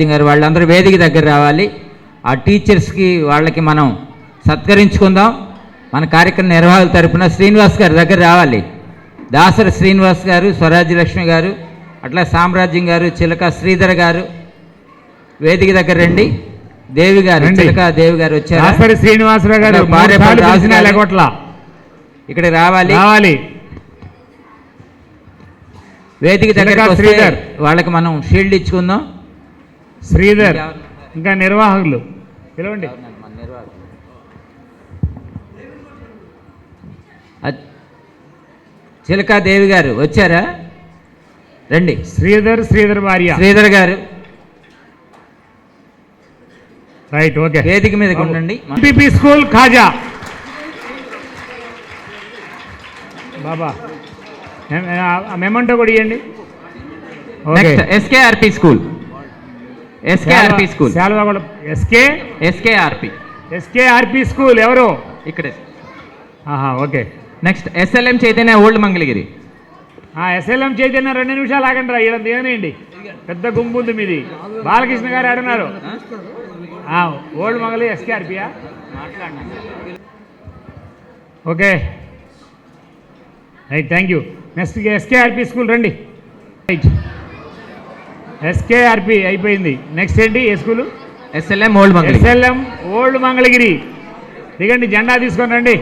గారు వాళ్ళందరూ వేదిక దగ్గర రావాలి. ఆ టీచర్స్కి వాళ్ళకి మనం సత్కరించుకుందాం. మన కార్యక్రమ నిర్వాహకుల తరపున శ్రీనివాస్ గారి దగ్గర రావాలి. దాసరి శ్రీనివాస్ గారు స్వరాజ్య లక్ష్మి గారు అట్లా సామ్రాజ్యం గారు చిలక శ్రీధర్ గారు వేదిక దగ్గర రండి. దేవి గారు. చిలక దేవి గారు వచ్చారు? శ్రీనివాసరావు గారు ఇక్కడ రావాలి. రావాలి. వేదిక దగ్గర. వాళ్ళకి మనం షీల్డ్ ఇచ్చుకుందాం. శ్రీధర్ ఇంకా నిర్వాహకులు. పిలవండి. అద్- చిలకా దేవి గారు వచ్చారా? రండి. శ్రీధర్ శ్రీధర్ భార్య. శ్రీధర్ గారు. రైట్ ఓకే వేదిక మీదకి ఉండండి. MPP school Khaja. Baba memento కూడా ఇవ్వండి ఎస్కేఆర్పి స్కూల్ ఎస్కేఆర్పి స్కూల్. శాలువా కూడా ఎస్కే? ఎస్కేఆర్పి. ఎస్కేఆర్పి స్కూల్ ఎవరు? ఇక్కడే. ఆహా okay. Next SLM Chaitanya old Mangalagiri. SLM Chaitanya రెండు నిమిషాలు ఆగండి రా ఇలా దిగనేయండి. పెద్ద గుంపు ఉంది మీది. బాలకృష్ణ గారు ఆడున్నారు. Old మంగళి ఎస్కేఆర్పియా? Okay. Right thank you. Next SKRP school రండి. రైట్. ఎస్కేఆర్పి అయిపోయింది. నెక్స్ట్ ఏంటి? ఏ school SLM old Mangalagiri SLM old Mangalagiri దిగండి జెండా తీసుకొని రండి.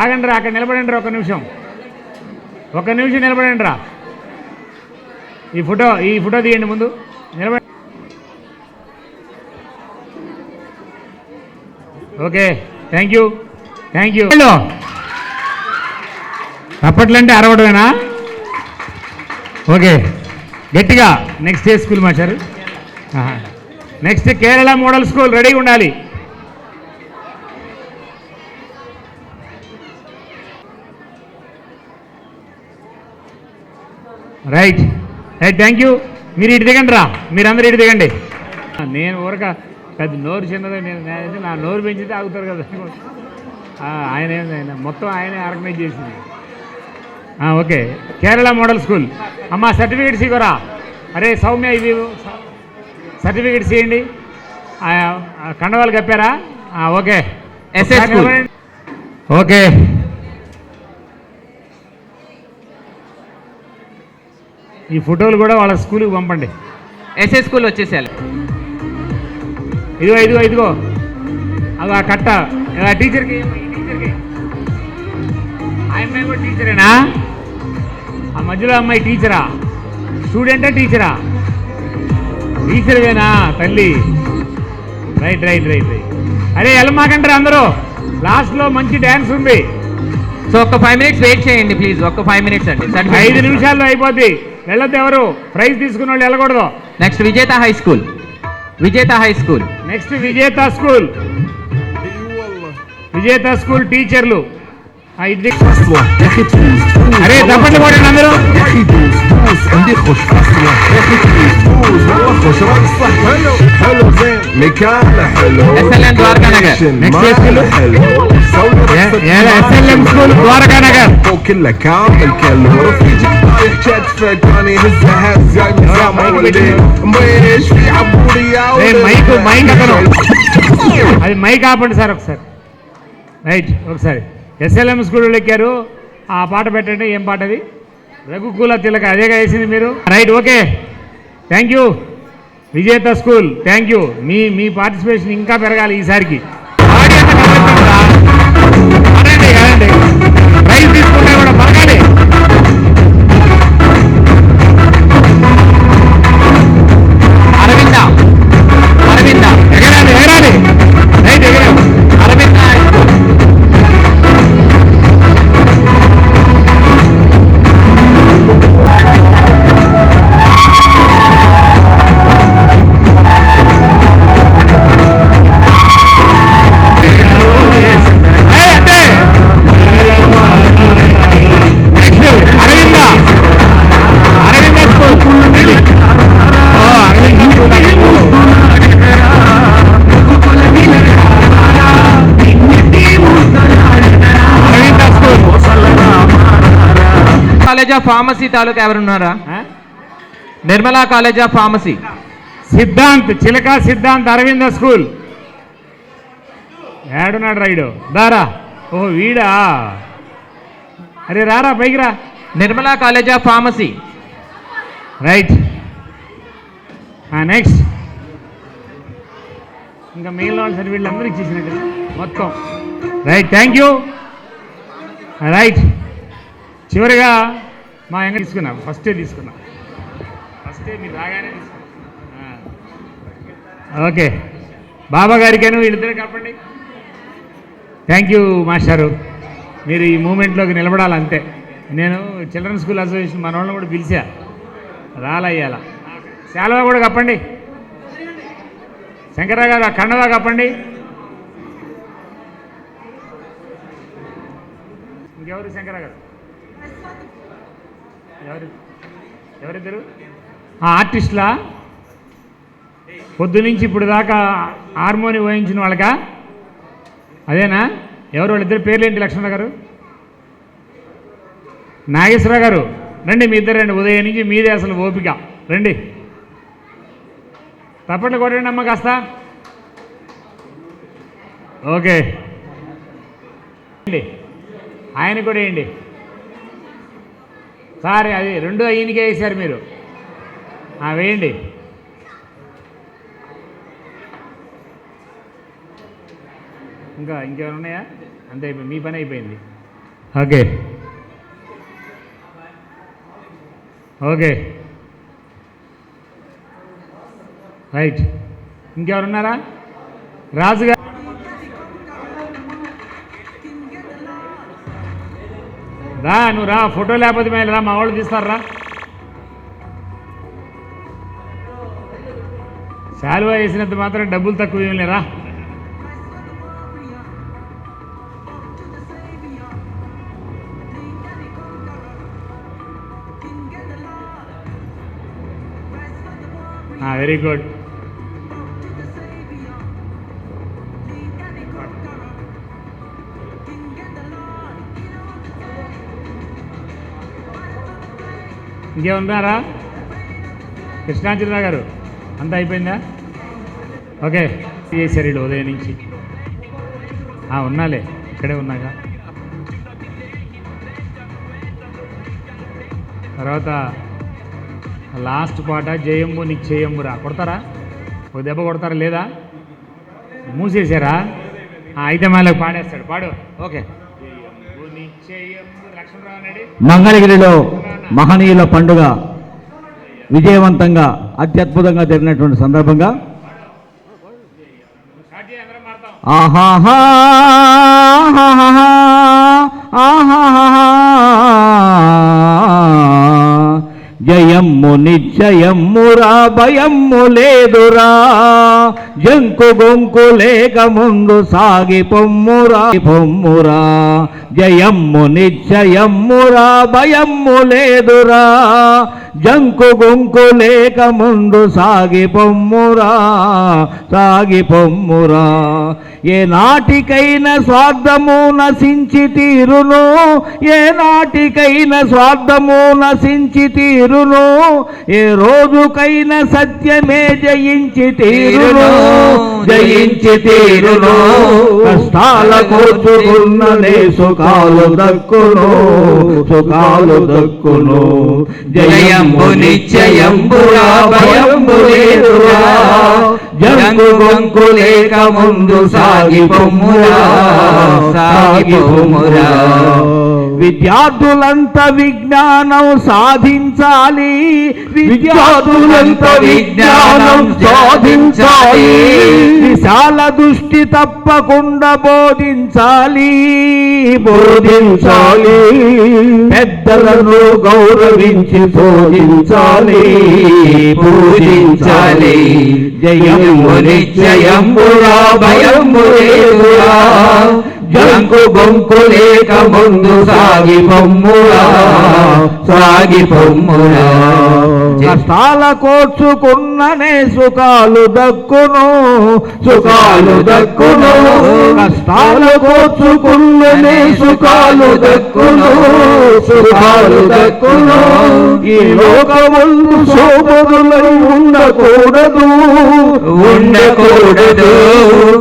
ఆగండి రా అక్కడ నిలబడండి రా ఒక నిమిషం. ఒక నిమిషం నిలబడండి రా. ఈ ఫోటో ఈ ఫోటో తీయండి ముందు. నిలబడి okay thank you thank you అప్పట్లంటే అరవడమేనా ఓకే. గట్టిగా. నెక్స్ట్ ఏ స్కూల్ మాచారు నెక్స్ట్ కేరళ మోడల్ స్కూల్ రెడీగా ఉండాలి. రైట్ రైట్ థ్యాంక్ యూ మీరు ఇటు దిగండి రా. మీరందరూ ఇటు దిగండి. నేను ఊరక పెద్ద నోరు చిన్నది నేను నా నోరు పెంచితే ఆగుతారు కదా. ఆయన ఏం- ఆయన మొత్తం ఆయనే ఆర్గనైజ్ చేసింది. ఓకే. Kerala model school. అమ్మ సర్టిఫికేట్స్ ఇవ్వరా? అరే సౌమ్య ఇవి సర్టిఫికేట్స్ ఇవ్వండి. కండవాలు కప్పారా? ఓకే. నిలబడండి. ఓకే. ఈ ఫోటోలు కూడా వాళ్ళ స్కూల్కి పంపండి. ఎస్ఏ స్కూల్ వచ్చేసేయాలి. ఇదిగో ఇదిగో ఇదిగో. అవి ఆ కట్ట. టీచర్కి టీచర్కి. ఆ అమ్మాయి కూడా టీచరేనా మధ్యలో అమ్మాయి టీచరా? స్టూడెంటా టీచరా? టీచర్వేనా తల్లి? Right right right right. అరే వెళ్ళమాకంటారు అందరూ. లాస్ట్లో మంచి డ్యాన్స్ ఉంది. సో ఒక ఫైవ్ మినిట్స్ వెయిట్ చేయండి ప్లీజ్. ఒక ఫైవ్ మినిట్స్ అండి. ఐదు నిమిషాల్లో అయిపోద్ది. వెళ్ళొద్దు ఎవరు? ప్రైజ్ తీసుకున్న వాళ్ళు వెళ్ళకూడదు. Next Vijetha high school Vijetha high school next Vijetha school. Vijetha school టీచర్లు. అరే చప్పట్లు కొట్టండి అందరూ. ఎస్ఎల్ఎం స్కూల్ అది మైక్ ఆపండి సార్ ఒకసారి. రైట్ ఒకసారి. ఎస్ఎల్ఎం ఎక్కారు. ఆ పాట పెట్టండి ఏం పాట అది? రఘుకుల తిలక అదేగా వేసింది మీరు? Right okay thank you Vijetha school thank you మీ మీ పార్టిసిపేషన్ ఇంకా పెరగాలి ఈసారికి. బాడీ college of pharmacy taluka ఎవరున్నారా? Nirmala college of pharmacy. Siddhant చిలక సిద్ధాంత్ అరవింద స్కూల్. ఏడున్నాడు రైడు దారా. ఓ వీడా? అరే రారా పైకి రా. Nirmala college of pharmacy. Right. Next. ఇంకా మిగిలిన వాళ్ళు వీళ్ళందరూ ఇచ్చేసినట్టు. మొత్తం. Right thank you. రైట్. చివరిగా మా ఎంగ తీసుకున్నాం ఫస్టే తీసుకున్నాం. ఫస్టే మీరు రాగానే తీసుకున్నాం. ఓకే. బాబా గారికేను వీళ్ళిద్దరే కలపండి థ్యాంక్ యూ మాస్టారు మీరు ఈ మూమెంట్లోకి నిలబడాలి అంతే నేను చిల్డ్రన్ స్కూల్ అసోసియేషన్ మన వాళ్ళని కూడా పిలిచా. రాలయ్యాల. శాలవా కూడా కప్పండి. శంకరరావు గారు కండవా కప్పండి. ఇంకెవరు శంకరరావు గారు? ఎవరిద్దరు? ఆ, ఆర్టిస్టులా? పొద్దు నుంచి ఇప్పుడు దాకా హార్మోని వాయించిన వాళ్ళకా? అదేనా? ఎవరు వాళ్ళిద్దరు పేర్లేంటి లక్ష్మణ గారు? నాగేశ్వరరావు గారు. రండి మీ ఇద్దరు రండి. ఉదయం నుంచి మీదే అసలు ఓపిక. రండి. తప్పట్లు కొట్టండి అమ్మ కాస్త. ఓకే. ఆయన కూడా వేయండి. సార్ అది రెండు ఈయనకే వేసారు మీరు. ఆ, వేయండి. ఇంకా ఇంకేమైనా ఉన్నాయా? అంతే అయిపోయింది. మీ పని అయిపోయింది. ఓకే. ఓకే. రైట్. ఇంకెవరున్నారా? రాజుగారు రా నువ్వు రా ఫోటో లేకపోతే మేము రా మా వాళ్ళు తీస్తారా శాలువా వేసినంత మాత్రం డబ్బులు తక్కువ ఏం లేరా వెరీ గుడ్ ఇంకేమున్నారా కృష్ణాంజలిరావు గారు అంతా అయిపోయిందా? ఓకే చేశారు వీళ్ళు ఉదయం నుంచి. ఉన్నాలే ఇక్కడే ఉన్నాగా. తర్వాత లాస్ట్ పాట జయంబు నీకు చేయంబురా కొడతారా? ఒక దెబ్బ కొడతారా లేదా? మూసేశారా? అయితే మళ్ళీ పాడేస్తాడు పాడు. ఓకే. మంగళగిరిలో మహనీయుల పండుగ విజయవంతంగా అత్యద్భుతంగా జరిగినటువంటి సందర్భంగా మాడతాం ఆహాహా ఆహాహా జయమ్ము నిశ్చయమ్మురా భయమ్ము లేదురా. జంకు గొంకు లేక ముందు సాగి పొమ్మురా పొమ్మురా జయమ్ము నిశ్చయమ్మురా భయమ్ము లేదురా. జంకు గొంకు లేక ముందు సాగి పొమ్మురా సాగి పొమ్మురా ఏ నాటికైన స్వార్థము నశించి తీరును ఏ నాటికైన స్వార్థము నశించి తీరును ఏ రోజుకైనా సత్యమే జయించి తీరును జయించి తీరును. కష్టాల కూర్చుకున్ననే సుఖాలు దక్కును సుఖాలు దక్కును. జయంబు నిశ్చయంబురా భయంబు లేదురా. జంగు గొంకు లేక ముందు సాగి పొమ్మురా సాగి పొమ్మురా విద్యార్థులంతా విజ్ఞానం సాధించాలి. విద్యార్థులంతా విజ్ఞానం సాధించాలి. విశాల దృష్టి తప్పకుండా బోధించాలి. బోధించాలి. పెద్దలను గౌరవించి బోధించాలి. పూజించాలి జయము నిశ్చయంబురా భయంబు లేదురా జంకు బొంకు లేక ముందు సాగి పొమ్మురా సాగి పొమ్మురా. కష్టాల కోర్చుకున్ననే సుఖాలు దక్కును. సుఖాలు దక్కును. కష్టాల కోర్చుకున్ననే సుఖాలు దక్కును. సుఖాలు దక్కును. ఈ లోకముందు శోభనులై ఉండకూడదు. ఉండకూడదు.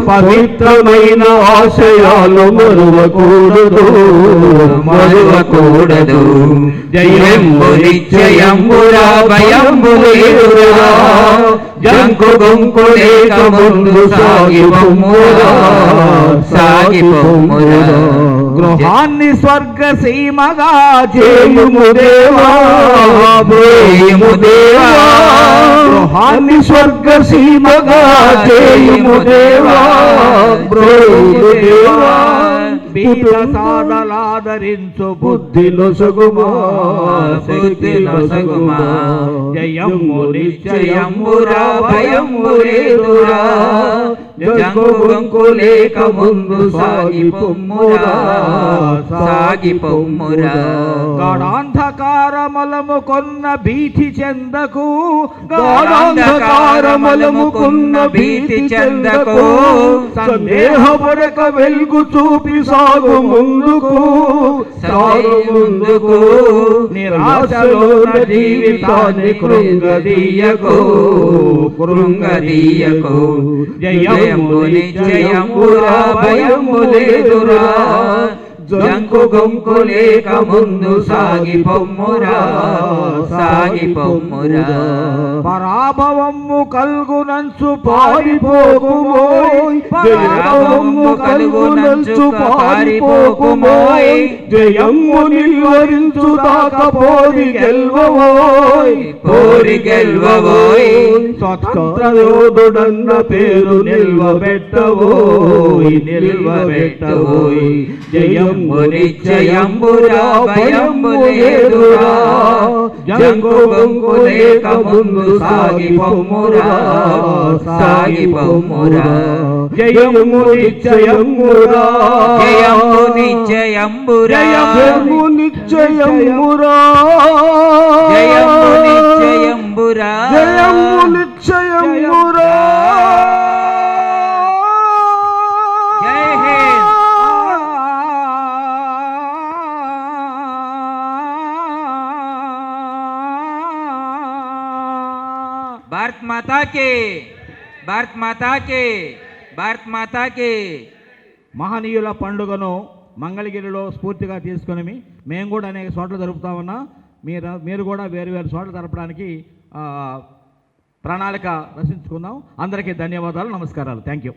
పవిత్రమైన ఆశయాలు మరువకూడదు మరువకూడదు. జయంబు నిశ్చయంబురా భయంబు జంకు గొంకు లేక ముందు సాగి పొమ్మురా సాగి బొమ్మురా గృహాన్ని స్వర్గ సీమగా చేయుము దేవా చేయుము దేవా. గృహాన్ని స్వర్గ సీమగా చేయుము దేవా బీద సాధలాదరించు బుద్ధిలో సగుమా బుద్ధిలో సగుమా. జయము గొంకు లేక ముందు సాగి పొమ్మురా సాగి పొమ్మురా గాఢాంధకారమలము కొన్న భీతి చెందకు గాఢాంధకారమలము కొన్న భీతి చెందకు. సందేహపడక వెలుగు చూపి సాగు ముందుకు సాగు ముందుకు నిరాశలోన జీవితాన్ని కృంగదీయకు కృంగదీయకు జయము నిశ్చయమురా భయము లేదురా జంకు గొంకు లేక ముందు సాగి పొమ్మురా సాగి పొమ్మురా. పరాభవము కల్గునంచు పారిపోకుమోయ్ పరాభవము కల్గునంచు పారిపోకుమోయ్ జయము నిల్వరించు దాకా పోరి గెల్వవోయ్. పోరి గెల్వవోయ్. స్వతంత్ర యోధుడన్న పేరు నిల్వబెట్టవోయ్ నిల్వబెట్టవోయ్. జయము నిశ్చయంబురా భయంబు లేదురా జంకు గొంకు లేక ముందు సాగి పొమ్మురా సాగి పొమ్మురా. జయము నిశ్చయమురా జయము నిశ్చయంబురా జయము నిశ్చయమురా జయము నిశ్చయంబురా జయము భారత్ మాతాకి భారత్ మాతాకి భారత్ మాతాకి మహనీయుల పండుగను మంగళగిరిలో స్ఫూర్తిగా తీసుకుని మేము కూడా అనేక చోట్ల జరుపుతామన్నా మీరు మీరు కూడా వేరు వేరు చోట్ల జరపడానికి ప్రణాళిక రచించుకుందాం. అందరికీ ధన్యవాదాలు నమస్కారాలు. Thank you